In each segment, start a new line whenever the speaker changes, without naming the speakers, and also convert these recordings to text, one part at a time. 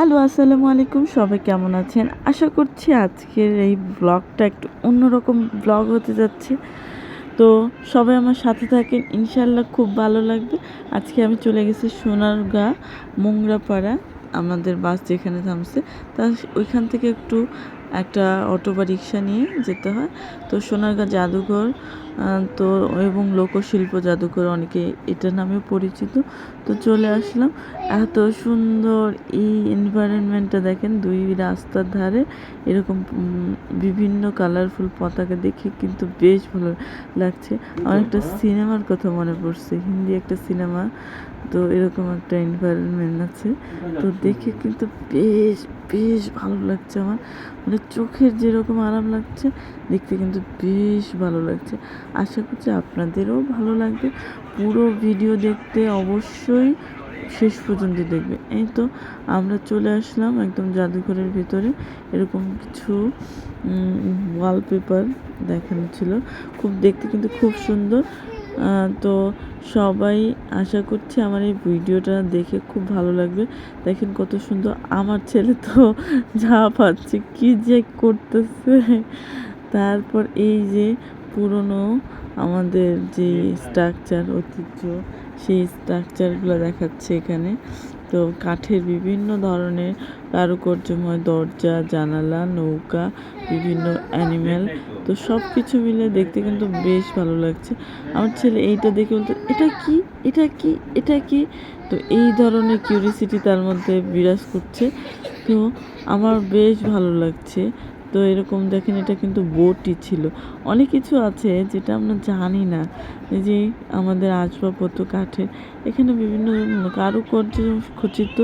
Hello, আসসালামু আলাইকুম। সবাই কেমন আছেন? আশা করছি আজকের এই ব্লগটা একটু অন্যরকম ব্লগ হতে যাচ্ছে। তো সবাই আমার সাথে থাকেন ইনশাল্লাহ খুব ভালো লাগবে। আজকে আমি চলে গেছি সোনারগা, মোংরাপাড়া, আমাদের বাস যেখানে থামছে। তা ওইখান থেকে একটু একটা অটো বা রিক্সা নিয়ে যেতে হয়। তো সোনারগাঁ জাদুঘর তো এবং লোকশিল্প জাদুঘর অনেকে এটা নামেও পরিচিত। তো চলে আসলাম। এত সুন্দর এই এনভায়রনমেন্টটা দেখেন দুই রাস্তার ধারে এরকম বিভিন্ন কালারফুল পতাকা দেখে কিন্তু বেশ ভালো লাগছে। আমার একটা সিনেমার কথা মনে পড়ছে। হিন্দি একটা সিনেমা তো এরকম একটা এনভায়রনমেন্ট আছে। তো দেখে কিন্তু বেশ বেশ ভালো লাগছে আমার। মানে চোখের যেরকম আরাম লাগছে, দেখতে কিন্তু বেশ ভালো লাগছে। আশা করছি আপনাদেরও ভালো লাগবে। পুরো ভিডিও দেখতে অবশ্যই শেষ পর্যন্ত দেখবে। এই তো আমরা চলে আসলাম একদম জাদুঘরের ভিতরে। এরকম কিছু ওয়ালপেপার দেখানো ছিল। খুব দেখতে কিন্তু খুব সুন্দর। তো সবাই আশা করছি আমার এই ভিডিওটা দেখে খুব ভালো লাগবে। দেখেন কত সুন্দর আমার ছেলে তো যা পাচ্ছে, কী যে করতেছে। তারপর এই যে পুরনো আমাদের যে স্ট্রাকচার ঐতিহ্য, সেই স্ট্রাকচারগুলো দেখাচ্ছে এখানে। তো কাঠের বিভিন্ন ধরনের কারুকার্যময় দরজা, জানালা, নৌকা, বিভিন্ন অ্যানিম্যাল তো সব কিছু মিলে দেখতে কিন্তু বেশ ভালো লাগছে। আমার ছেলে এইটা দেখে বলতো, এটা কি? এটা কি? এটা কি? তো এই ধরনের কিউরিসিটি তার মধ্যে বিরাজ করছে। তো আমার বেশ ভালো লাগছে। তো এরকম দেখেন, এটা কিন্তু বোটই ছিল। অনেক কিছু আছে যেটা আমরা জানি না। এই যে আমাদের আসবাবপত্র, কাঠের। এখানে বিভিন্ন কারুকার্য খচিত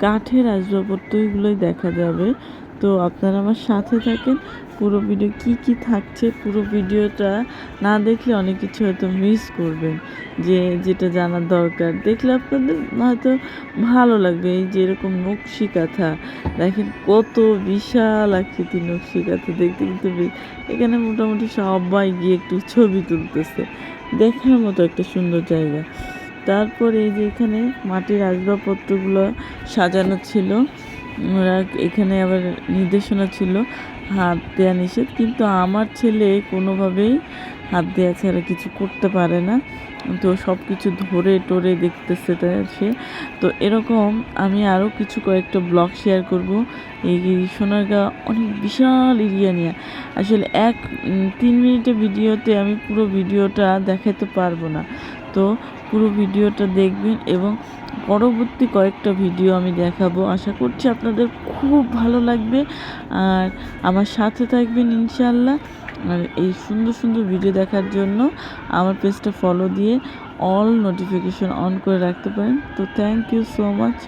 কাঠের আসবাবপত্র এগুলোই দেখা যাবে। তো আপনারা আমার সাথে থাকেন। পুরো ভিডিও কি কি থাকছে পুরো ভিডিওটা না দেখলে অনেক কিছু হয়তো মিস করবেন। যে, যেটা জানার দরকার। দেখলে আপনাদের হয়তো ভালো লাগবে। এই যে এরকম নকশি কাঁথা দেখেন কত বিশাল আকৃতির নকশি কাঁথা দেখতে কিন্তু এখানে মোটামুটি সবাই গিয়ে একটু ছবি তুলতেছে। দেখার মতো একটা সুন্দর জায়গা। তারপর এই যে এখানে মাটির আসবাবপত্রগুলো সাজানো ছিল। ওরা এখানে আবার নির্দেশনা ছিল হাত দেওয়া নিষেধ, কিন্তু আমার ছেলে কোনোভাবেই হাত দেওয়া ছাড়া কিছু করতে পারে না। তো সব কিছু ধরে টরে দেখতেছে সে। তো এরকম আমি আরও কিছু কয়েকটা ব্লগ শেয়ার করব। এই সোনারগাঁ অনেক বিশাল এরিয়া নিয়ে। আসলে এক তিন মিনিটের ভিডিওতে আমি পুরো ভিডিওটা দেখাতে পারব না। তো পুরো ভিডিওটা দেখবেন এবং পরবর্তী কয়েকটা ভিডিও আমি দেখাবো। আশা করছি আপনাদের খুব ভালো লাগবে। আর আমার সাথে থাকবেন ইনশাল্লাহ আর এই সুন্দর সুন্দর ভিডিও দেখার জন্য আমার পেজটা ফলো দিয়ে অল নোটিফিকেশন অন করে রাখতে পারেন। তো থ্যাংক ইউ সো মাচ